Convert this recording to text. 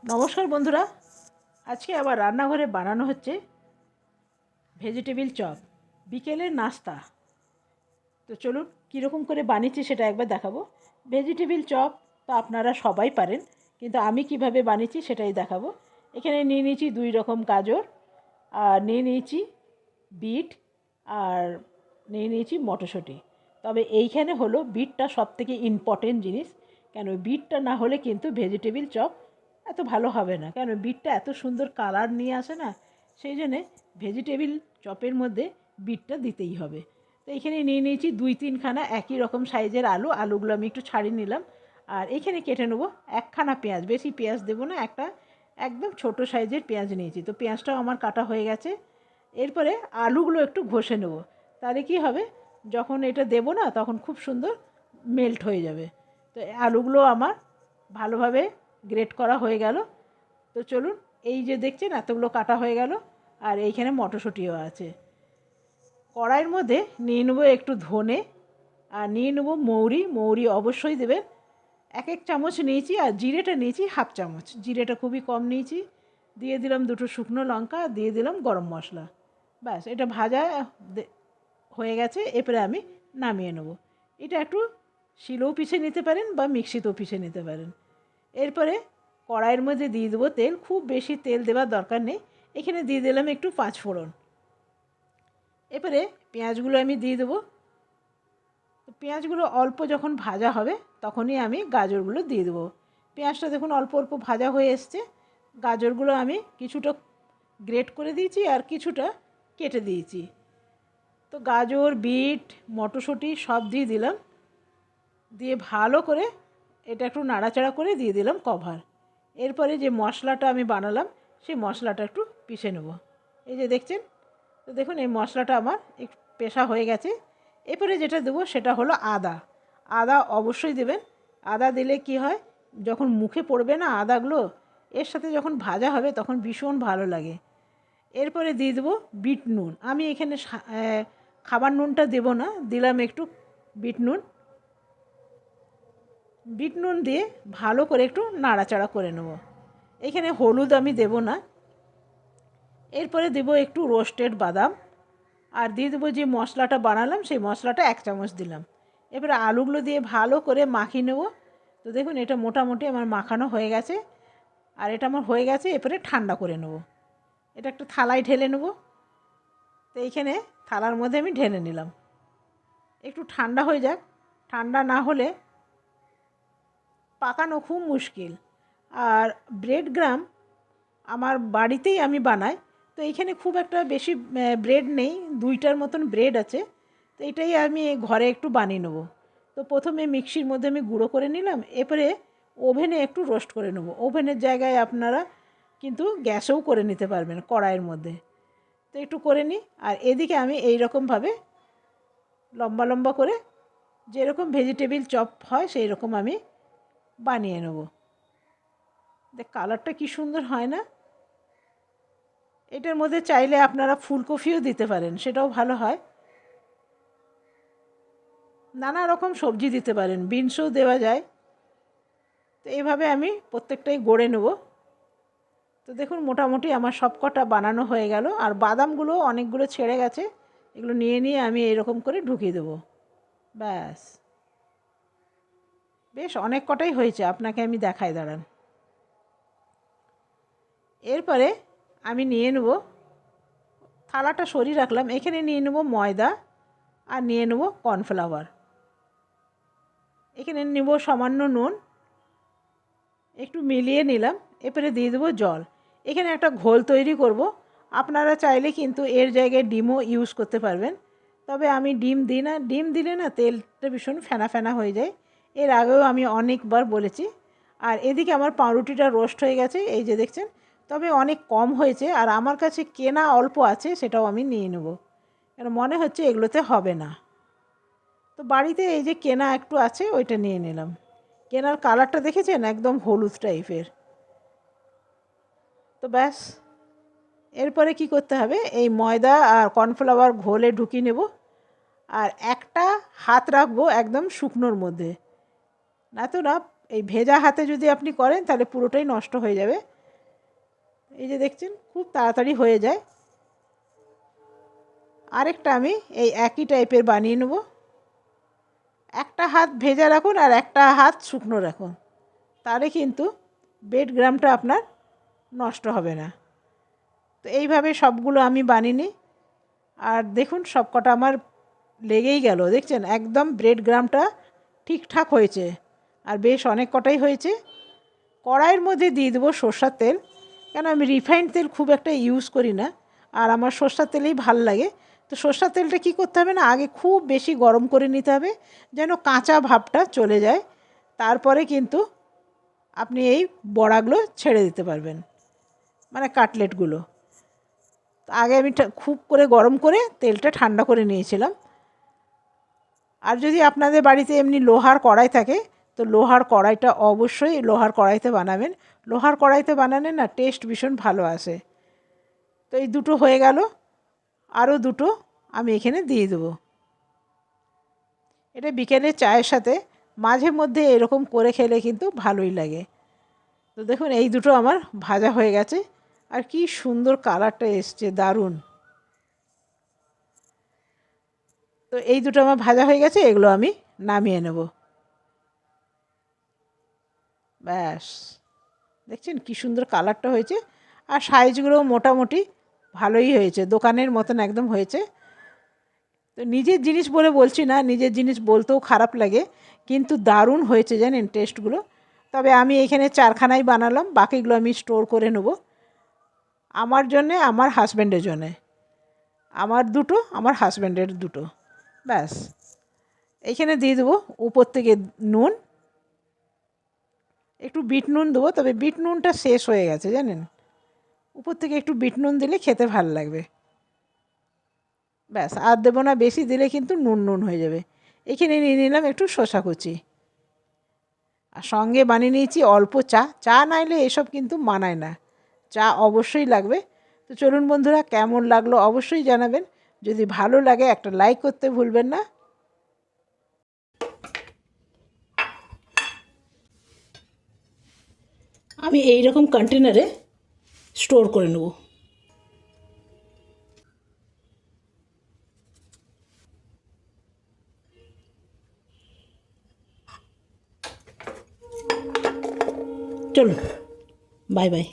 নমস্কার বন্ধুরা। আজকে আবার রান্নাঘরে বানানো হচ্ছে ভেজিটেবিল চপ। বিকেলের নাস্তা। তো চলুন কীরকম করে বানিয়েছি সেটা একবার দেখাবো। ভেজিটেবিল চপ তো আপনারা সবাই পারেন, কিন্তু আমি কীভাবে বানিয়েছি সেটাই দেখাবো। এখানে নিয়ে নিয়েছি দুই রকম গাজর, আর নিয়ে নিয়েছি বিট, আর নিয়ে নিয়েছি মটরশুঁটি। তবে এইখানে হলো বিটটা সব থেকে ইম্পর্টেন্ট জিনিস, কেন বিটটা না হলে কিন্তু ভেজিটেবিল চপ এত ভালো হবে না। কেন? বিটটা এত সুন্দর কালার নিয়ে আসে না, সেই জন্যে ভেজিটেবিল চপের মধ্যে বিটটা দিতেই হবে। তো এখানে নিয়ে নিয়েছি দুই তিনখানা একই রকম সাইজের আলু, আলুগুলো আমি একটু ছাড়িয়ে নিলাম। আর এখানে কেটে নেব একখানা পেঁয়াজ, বেশি পেঁয়াজ দেবো না, একটা একদম ছোট সাইজের পেঁয়াজ নিয়েছি। তো পেঁয়াজটাও আমার কাটা হয়ে গেছে। এরপরে আলুগুলো একটু ঘষে নেব। তাহলে কি হবে? যখন এটা দেবো না, তখন খুব সুন্দর মেল্ট হয়ে যাবে। তো আলুগুলো আমার ভালোভাবে গ্রেট করা হয়ে গেল। তো চলুন, এই যে দেখছেন, এতগুলো কাটা হয়ে গেল, আর এইখানে মটরশুঁটিও আছে। কড়াইয়ের মধ্যে নিয়ে নেব একটু ধনে, আর নিয়ে নেব মৌরি। মৌরি অবশ্যই দেবেন। এক এক চামচ নিয়েছি, আর জিরেটা নিয়েছি হাফ চামচ। জিরেটা খুবই কম নিয়েছি। দিয়ে দিলাম দুটো শুকনো লঙ্কা, দিয়ে দিলাম গরম মশলা। ব্যাস, এটা ভাজা হয়ে গেছে। এরপরে আমি নামিয়ে নেব। এটা একটু শিলেও পিষে নিতে পারেন বা মিক্সিতেও পিষে নিতে পারেন। এরপরে কড়াইয়ের মধ্যে দিয়ে দেবো তেল। খুব বেশি তেল দেওয়ার দরকার নেই। এখানে দিয়ে দিলাম একটু পাঁচ ফোড়ন। এরপরে পেঁয়াজগুলো আমি দিয়ে দেবো। পেঁয়াজগুলো অল্প যখন ভাজা হবে, তখনই আমি গাজরগুলো দিয়ে দেবো। পেঁয়াজটা দেখুন অল্প অল্প ভাজা হয়ে এসছে। গাজরগুলো আমি কিছুটা গ্রেট করে দিয়েছি আর কিছুটা কেটে দিয়েছি। তো গাজর, বিট, মটরশুঁটি সব দিয়ে দিলাম। দিয়ে ভালো করে এটা একটু নাড়াচাড়া করে দিয়ে দিলাম কভার এরপরে যে মশলাটা আমি বানালাম, সেই মশলাটা একটু পিষে নেব। এই যে দেখছেন? তো দেখুন, এই মশলাটা আমার একটু পেশা হয়ে গেছে। এরপরে যেটা দেবো, সেটা হলো আদা। আদা অবশ্যই দেবেন। আদা দিলে কি হয়, যখন মুখে পড়বে না আদাগুলো, এর সাথে যখন ভাজা হবে, তখন ভীষণ ভালো লাগে। এরপরে দিয়ে দেবো বিট নুন। আমি এখানে খাবার নুনটা দেবো না, দিলাম একটু বিট নুন। বিট নুন দিয়ে ভালো করে একটু নাড়াচাড়া করে নেব। এখানে হলুদ আমি দেব না। এরপরে দেব একটু রোস্টেড বাদাম আর দিয়ে দেবো যে মশলাটা বানালাম, সেই মশলাটা এক চামচ দিলাম। এবারে আলুগুলো দিয়ে ভালো করে মাখিয়ে নেব। তো দেখুন, এটা মোটামুটি আমার মাখানো হয়ে গেছে আর এটা আমার হয়ে গেছে, এরপরে ঠান্ডা করে নেব। এটা একটা থালায় ঢেলে নেব। তো এইখানে থালার মধ্যে আমি ঢেলে নিলাম। একটু ঠান্ডা হয়ে যাক। ঠান্ডা না হলে পাকানো খুব মুশকিল। আর ব্রেড গ্রাম আমার বাড়িতেই আমি বানাই। তো এইখানে খুব একটা বেশি ব্রেড নেই, দুইটার মতন ব্রেড আছে। তো এটাই আমি ঘরে একটু বানিয়ে নেব। তো প্রথমে মিক্সির মধ্যে আমি গুঁড়ো করে নিলাম। এরপরে ওভেনে একটু রোস্ট করে নেব। ওভেনের জায়গায় আপনারা কিন্তু গ্যাসেও করে নিতে পারবেন কড়াইয়ের মধ্যে। তো একটু করে নিই। আর এদিকে আমি এই রকমভাবে লম্বা লম্বা করে যেরকম ভেজিটেবিল চপ হয় সেই রকম আমি বানিয়ে নেব। দেখ কালারটা কি সুন্দর হয় না? এটার মধ্যে চাইলে আপনারা ফুলকপিও দিতে পারেন, সেটাও ভালো হয়। নানা রকম সবজি দিতে পারেন, বিনসও দেওয়া যায়। তো এইভাবে আমি প্রত্যেকটাই গড়ে নেব। তো দেখুন, মোটামুটি আমার সব কটা বানানো হয়ে গেল, আর বাদামগুলো অনেকগুলো ছেড়ে গেছে। এগুলো নিয়ে নিয়ে আমি এরকম করে ঢুকিয়ে দেবো। ব্যাস। বেশ, অনেক কটাই হয়েছে, আপনাকে আমি দেখাই, দাঁড়ান। এরপরে আমি নিয়ে নেব, থালাটা সরিয়ে রাখলাম, এখানে নিয়ে নেব ময়দা আর নিয়ে নেব কর্নফ্লাওয়ার। এখানে নেব সামান্য নুন, একটু মিলিয়ে নিলাম, এরপরে দিয়ে দেবো জল। এখানে একটা ঘোল তৈরি করব, আপনারা চাইলে কিন্তু এর জায়গায় ডিমও ইউজ করতে পারবেন, তবে আমি ডিম দিই না, ডিম দিলে না তেলটা ভীষণ ফেনা ফেনা হয়ে যায় এর আগেও আমি অনেকবার বলেছি। আর এদিকে আমার পাউরুটিটা রোস্ট হয়ে গেছে, এই যে দেখছেন। তবে অনেক কম হয়েছে আর আমার কাছে কেনা অল্প আছে, সেটাও আমি নিয়ে নেব। কেন মনে হচ্ছে এগুলোতে হবে না। তো বাড়িতে এই যে কেনা একটু আছে, ওইটা নিয়ে নিলাম। কেনার কালারটা দেখেছেন? একদম হলুদ টাইপের। তো ব্যাস। এরপরে কি করতে হবে? এই ময়দা আর কর্নফ্লাওয়ার ঘোলে ঢুকিয়ে নেব। আর একটা হাত রাখব একদম শুকনোর মধ্যে। না তো না, এই ভেজা হাতে যদি আপনি করেন, তাহলে পুরোটাই নষ্ট হয়ে যাবে। এই যে দেখছেন, খুব তাড়াতাড়ি হয়ে যায়। আরেকটা আমি এই একই টাইপের বানিয়ে নেব। একটা হাত ভেজা রাখুন আর একটা হাত শুকনো রাখুন। তাহলে কিন্তু বেড গ্রামটা আপনার নষ্ট হবে না। তো এইভাবে সবগুলো আমি বানিয়ে আর দেখুন সব কটা আমার লেগেই গেল। দেখছেন, একদম ব্রেড গ্রামটা ঠিকঠাক হয়েছে। আর বেশ অনেক কটাই হয়েছে। কড়াইয়ের মধ্যে দিয়ে দেবো সর্ষার তেল। কেন আমি রিফাইন্ড তেল খুব একটা ইউজ করি না, আর আমার সর্ষার তেলেই ভালো লাগে। তো সর্ষার তেলটা কী করতে হবে না, আগে খুব বেশি গরম করে নিতে হবে, যেন কাঁচা ভাবটা চলে যায়। তারপরে কিন্তু আপনি এই বড়াগুলো ছেড়ে দিতে পারবেন মানে কাটলেটগুলো। আগে আমি খুব করে গরম করে তেলটা ঠান্ডা করে নিয়েছিলাম। আর যদি আপনাদের বাড়িতে এমনি লোহার কড়াই থাকে তো লোহার কড়াইটা অবশ্যই লোহার কড়াইতে বানাবেন। লোহার কড়াইতে বানালে না টেস্ট ভীষণ ভালো আসে। তো এই দুটো হয়ে গেল। আরও দুটো আমি এখানে দিয়ে দেবো। এটা বিকেলে চায়ের সাথে মাঝে মধ্যে এরকম করে খেলে কিন্তু ভালোই লাগে। তো দেখুন এই দুটো আমার ভাজা হয়ে গেছে। আর কি সুন্দর কালারটা এসছে, দারুণ। তো এই দুটো আমার ভাজা হয়ে গেছে, এগুলো আমি নামিয়ে নেব। ব্যাস। দেখছেন কি সুন্দর কালারটা হয়েছে? আর সাইজগুলোও মোটামুটি ভালোই হয়েছে। দোকানের মতন একদম হয়েছে। তো নিজের জিনিস বলে বলছি না, নিজের জিনিস বলতেও খারাপ লাগে, কিন্তু দারুণ হয়েছে জানেন টেস্টগুলো। তবে আমি এখানে চারখানাই বানালাম, বাকিগুলো আমি স্টোর করে নেব। আমার জন্যে, আমার হাজব্যান্ডের জন্যে। আমার দুটো, আমার হাজব্যান্ডের দুটো। ব্যাস। এইখানে দিয়ে দেবো উপর থেকে নুন একটু বিট নুন দেবো, তবে বিট নুনটা শেষ হয়ে গেছে, জানেন? উপর থেকে একটু বিট নুন দিলে খেতে ভালো লাগবে। ব্যাস, আর দেবো না, বেশি দিলে কিন্তু নুন নুন হয়ে যাবে। এখানে নিয়ে নিলাম একটু শশা কুচি। আর সঙ্গে বানিয়ে নিয়েছি অল্প চা। চা নাইলে এসব কিন্তু মানায় না। চা অবশ্যই লাগবে। তো চলুন বন্ধুরা, কেমন লাগল অবশ্যই জানাবেন। যদি ভালো লাগে একটা লাইক করতে ভুলবেন না। আমি এই রকম কন্টেনারে স্টোর করে নেব। চলুন বাই বাই